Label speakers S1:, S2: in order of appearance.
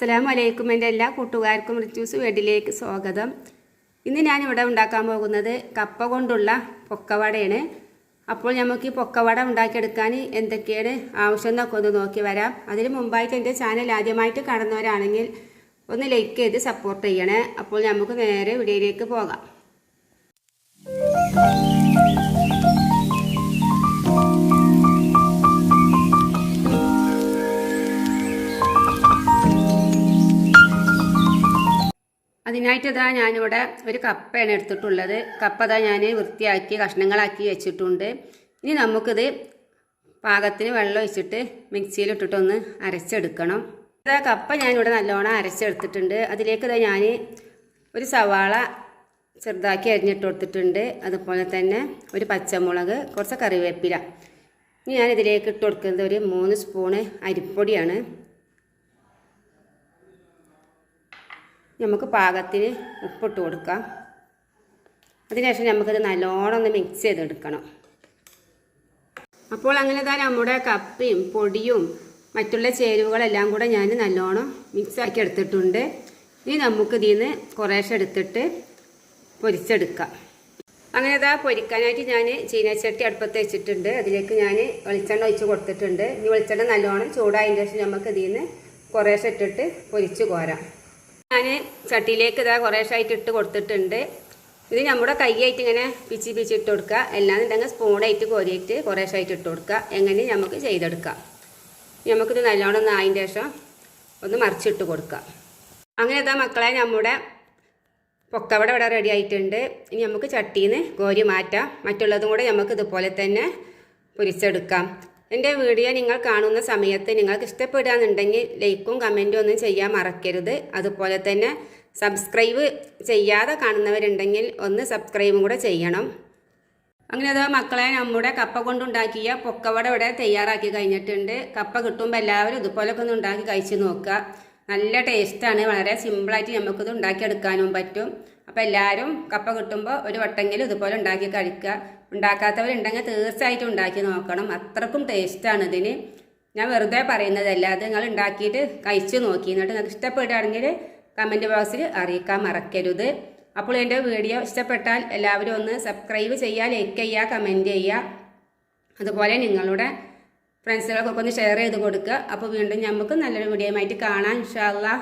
S1: അസ്സലാമു വലൈക്കും എന്റെ എല്ലാ കൂട്ടുകാർക്കും റിറ്റ്യൂസ് വീട്ടിലേക്ക് സ്വാഗതം. ഇന്ന് ഞാൻ ഇവിടെ ഉണ്ടാക്കാൻ പോകുന്നത് കപ്പ കൊണ്ടുള്ള പൊക്കവടയാണ്. അപ്പോൾ നമുക്ക് ഈ പൊക്കവട ഉണ്ടാക്കിയെടുക്കാൻ എന്തൊക്കെയാണ് ആവശ്യം എന്നൊക്കെ ഒന്ന് നോക്കി വരാം. അതിന് മുമ്പായിട്ട് എന്റെ ചാനൽ ആദ്യമായിട്ട് കാണുന്നവരാണെങ്കിൽ ഒന്ന് ലൈക്ക് ചെയ്ത് സപ്പോർട്ട് ചെയ്യണേ. അപ്പോൾ നമുക്ക് നേരെ വീഡിയോയിലേക്ക് പോകാം. അതിനായിട്ട് ഇതാ ഞാനിവിടെ ഒരു കപ്പയാണ് എടുത്തിട്ടുള്ളത്. കപ്പ ഇതാ ഞാൻ വൃത്തിയാക്കി കഷ്ണങ്ങളാക്കി വെച്ചിട്ടുണ്ട്. ഇനി നമുക്കിത് പാകത്തിന് വെള്ളം ഒഴിച്ചിട്ട് മിക്സിയിലിട്ടിട്ടൊന്ന് അരച്ചെടുക്കണം. ഇതാ കപ്പ ഞാനിവിടെ നല്ലോണം അരച്ചെടുത്തിട്ടുണ്ട്. അതിലേക്ക് ഇതാ ഞാൻ ഒരു സവാള ചെറുതാക്കി അരിഞ്ഞിട്ട് കൊടുത്തിട്ടുണ്ട്. അതുപോലെ തന്നെ ഒരു പച്ചമുളക് കുറച്ച് കറിവേപ്പില. ഇനി ഞാൻ ഇതിലേക്ക് ഇട്ട് കൊടുക്കുന്നത് ഒരു മൂന്ന് സ്പൂണ് അരിപ്പൊടിയാണ്. നമുക്ക് പാകത്തിന് ഉപ്പിട്ട് കൊടുക്കാം. അതിനുശേഷം നമുക്കിത് നല്ലോണം ഒന്ന് മിക്സ് ചെയ്തെടുക്കണം. അപ്പോൾ അങ്ങനെ തന്നെ നമ്മുടെ കപ്പയും പൊടിയും മറ്റുള്ള ചേരുവകളെല്ലാം കൂടെ ഞാൻ നല്ലോണം മിക്സ് ആക്കി എടുത്തിട്ടുണ്ട്. ഇനി നമുക്ക് ഇതിൽ നിന്ന് കുറേശ്ശെ എടുത്തിട്ട് പൊരിച്ചെടുക്കാം. അങ്ങനെ ഇതാ പൊരിക്കാനായിട്ട് ഞാൻ ചീനച്ചട്ടി അടുപ്പത്ത് വെച്ചിട്ടുണ്ട്. അതിലേക്ക് ഞാൻ വെളിച്ചെണ്ണ ഒഴിച്ച് കൊടുത്തിട്ടുണ്ട്. ഇനി വെളിച്ചെണ്ണ നല്ലോണം ചൂടായതിന് ശേഷം നമുക്ക് ഇതിൽ നിന്ന് കുറേശ്ശെ ഇട്ടിട്ട് പൊരിച്ച് കോരാം. ഞാൻ ചട്ടിയിലേക്ക് ഇതാ കുറേശ്ശായിട്ട് ഇട്ട് കൊടുത്തിട്ടുണ്ട്. ഇത് നമ്മുടെ കൈയായിട്ട് ഇങ്ങനെ പിച്ചി പിച്ചി ഇട്ട് കൊടുക്കുക. അല്ലാന്നുണ്ടെങ്കിൽ സ്പൂണായിട്ട് കോരിയിട്ട് കുറേശ്ശായിട്ട് ഇട്ട് കൊടുക്കുക. എങ്ങനെ നമുക്ക് ചെയ്തെടുക്കാം. നമുക്കിത് നല്ലോണം ഒന്ന് ആയതിന്റെ ശേഷം ഒന്ന് മറിച്ചിട്ട് കൊടുക്കുക. അങ്ങനെ ഇതാ മക്കളെ നമ്മുടെ പൊക്കവട ഇവിടെ റെഡി ആയിട്ടുണ്ട്. ഇനി നമുക്ക് ചട്ടിയിൽ നിന്ന് കോരി മാറ്റാം. മറ്റുള്ളതും കൂടെ നമുക്ക് ഇതുപോലെ തന്നെ പൊരിച്ചെടുക്കാം. എന്റെ വീഡിയോ നിങ്ങൾ കാണുന്ന സമയത്ത് നിങ്ങൾക്ക് ഇഷ്ടപ്പെടുകയെന്നുണ്ടെങ്കിൽ ലൈക്കും കമന്റും ഒന്നും ചെയ്യാൻ മറക്കരുത്. അതുപോലെ തന്നെ സബ്സ്ക്രൈബ് ചെയ്യാതെ കാണുന്നവരുണ്ടെങ്കിൽ ഒന്ന് സബ്സ്ക്രൈബും കൂടെ ചെയ്യണം. അങ്ങനെ അതോ മക്കളെ നമ്മുടെ കപ്പ കൊണ്ടുണ്ടാക്കിയ പൊക്കവട ഇവിടെ തയ്യാറാക്കി കഴിഞ്ഞിട്ടുണ്ട്. കപ്പ കിട്ടുമ്പോൾ എല്ലാവരും ഇതുപോലൊക്കെ ഒന്ന് ഉണ്ടാക്കി കഴിച്ച് നോക്കുക. നല്ല ടേസ്റ്റാണ് വളരെ സിമ്പിളായിട്ട് നമുക്കിത് ഉണ്ടാക്കിയെടുക്കാനും പറ്റും. അപ്പോൾ എല്ലാവരും കപ്പ കിട്ടുമ്പോൾ ഒരു വട്ടെങ്കിലും ഇതുപോലെ ഉണ്ടാക്കി കഴിക്കുക. ഉണ്ടാക്കാത്തവരുണ്ടെങ്കിൽ തീർച്ചയായിട്ടും ഉണ്ടാക്കി നോക്കണം. അത്രക്കും ടേസ്റ്റാണ് ഇതിന്. ഞാൻ വെറുതെ പറയുന്നതല്ല. അത് നിങ്ങൾ ഉണ്ടാക്കിയിട്ട് കഴിച്ച് നോക്കി. എന്നിട്ട് നിങ്ങൾക്ക് ഇഷ്ടപ്പെടുകയാണെങ്കിൽ കമന്റ് ബോക്സിൽ അറിയിക്കാൻ മറക്കരുത്. അപ്പോൾ എന്റെ വീഡിയോ ഇഷ്ടപ്പെട്ടാൽ എല്ലാവരും ഒന്ന് സബ്സ്ക്രൈബ് ചെയ്യുക ലൈക്ക് ചെയ്യുക കമന്റ് ചെയ്യുക. അതുപോലെ നിങ്ങളുടെ ഫ്രണ്ട്സുകൾക്കൊക്കെ ഒന്ന് ഷെയർ ചെയ്ത് കൊടുക്കുക. അപ്പോൾ വീണ്ടും നമുക്ക് നല്ലൊരു വീഡിയോ ആയിട്ട് കാണാം. ഇൻഷാല്ലാ